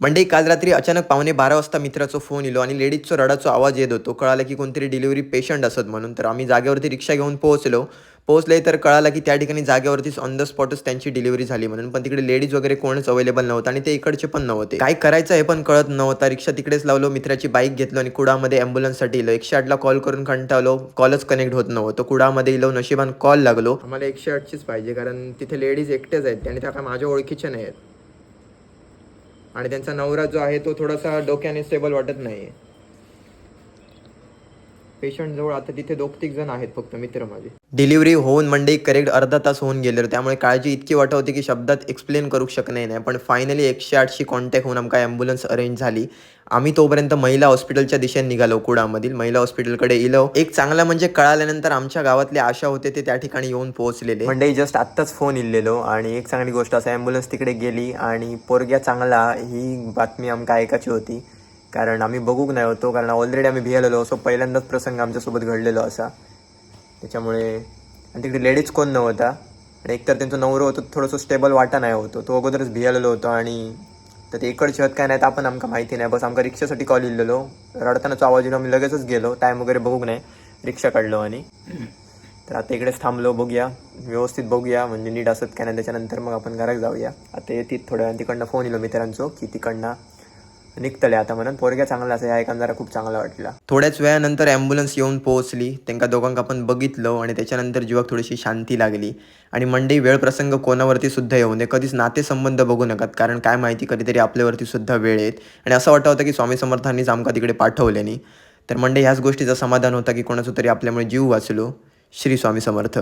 म्हणजे काल रात्री अचानक पावणे बारा वाजता मित्राचा फोन येलो आणि लेडीजचा रडाचा आवाज येत होतो. कळालं की कोणतरी डिलिव्हरी पेशंट असत म्हणून. तर आम्ही जागेवरती रिक्षा घेऊन पोहोचलो. पोहोचले तर कळालं की त्या ठिकाणी जागेवरतीच ऑन द स्पॉटच त्यांची डिलिव्हरी झाली म्हणून. पण तिकडे लेडीज वगैरे कोणच अवेलेबल नव्हतं आणि ते इकडचे पण नव्हते. काय करायचं हे पण कळत नव्हता. रिक्षा तिकडेच लावलो मित्राची बाईक घेतलो आणि कुडामध्ये ॲम्ब्युलन्ससाठी इलो एकशे आठला कॉल करून कंटाळलो. कॉलच कनेक्ट होत नव्हतं. कुडामध्ये इलो नशिबान कॉल लागलो. आम्हाला एकशे आठचीच पाहिजे कारण तिथे लेडीज एकटेच आहेत आणि त्या काय माझ्या ओळखीच्या नाही आहेत आणि त्यांचा नवरा जो आहे तो थोडासा डोक्याने स्टेबल वाटत नाही आहे जवळ आता तिथे दोघ तिघ जण आहेत फक्त मित्र माझे डिलिव्हरी होऊन मंडई करेक्ट अर्धा तास होऊन गेले त्यामुळे काळजी इतकी वाटत होती की शब्दात एक्सप्लेन करू शकणे नाही. पण फायनली एकशे आठशी कॉन्टॅक्ट होऊन आमका ॲम्ब्युलन्स अरेंज झाली. आम्ही तोपर्यंत महिला हॉस्पिटलच्या दिशेने निघालो कुडामधील महिला हॉस्पिटलकडे इलो. एक चांगला म्हणजे कळाल्यानंतर आमच्या गावातले आशा होते ते त्या ठिकाणी येऊन पोहोचलेले. मंडई जस्ट आत्ताच फोन इल्लेलो आणि एक चांगली गोष्ट असं ॲम्ब्युलन्स तिकडे गेली आणि पोरग्या चांगला ही बातमी आमका ऐकायची होती. कारण आम्ही बघूक नाही होतो कारण ऑलरेडी आम्ही भियालेलो असो पहिल्यांदाच प्रसंग आमच्यासोबत घडलेलो असा. त्याच्यामुळे आणि तिकडे लेडीज कोण नव्हता आणि एकतर त्यांचं नवरं होतं थोडंसं स्टेबल वाटा नाही होतो. तो अगोदरच भियालेलो होतो आणि तर ते इकडचे होत काय नाही तर आपण आमका माहिती नाही. बस आमकां रिक्षासाठी कॉल इल्लेलो रडतानाचा आवाज येऊन आम्ही लगेचच गेलो. टाईम वगैरे बघूक नाही. रिक्षा काढलो आणि तर आता इकडेच थांबलो बघूया. व्यवस्थित बघूया म्हणजे नीट असत काय नाही. त्याच्यानंतर मग आपण घरात जाऊया. आता येतील थोड्या तिकडनं फोन येलो मित्रांचो की तिकडनं निघतले. आता म्हणून पोरग्या चांगला असं ह्या जरा खूप चांगला वाटला. थोड्याच वेळानंतर ॲम्ब्युलन्स येऊन पोहोचली. त्यांना दोघांक आपण बघितलं आणि त्याच्यानंतर जीवाक थोडीशी शांती लागली. आणि मंडई वेळ प्रसंग कोणावरती सुद्धा येऊ नये. कधीच नातेसंबंध बघू नकात कारण काय माहिती कधीतरी आपल्यावरती सुद्धा वेळ येत. आणि असं वाटतं होतं की स्वामी समर्थांनीच आमका तिकडे पाठवल्यानी तर मंडई ह्याच गोष्टीचं समाधान होता की कोणाचं तरी आपल्यामुळे जीव वाचलो. श्री स्वामी समर्थ.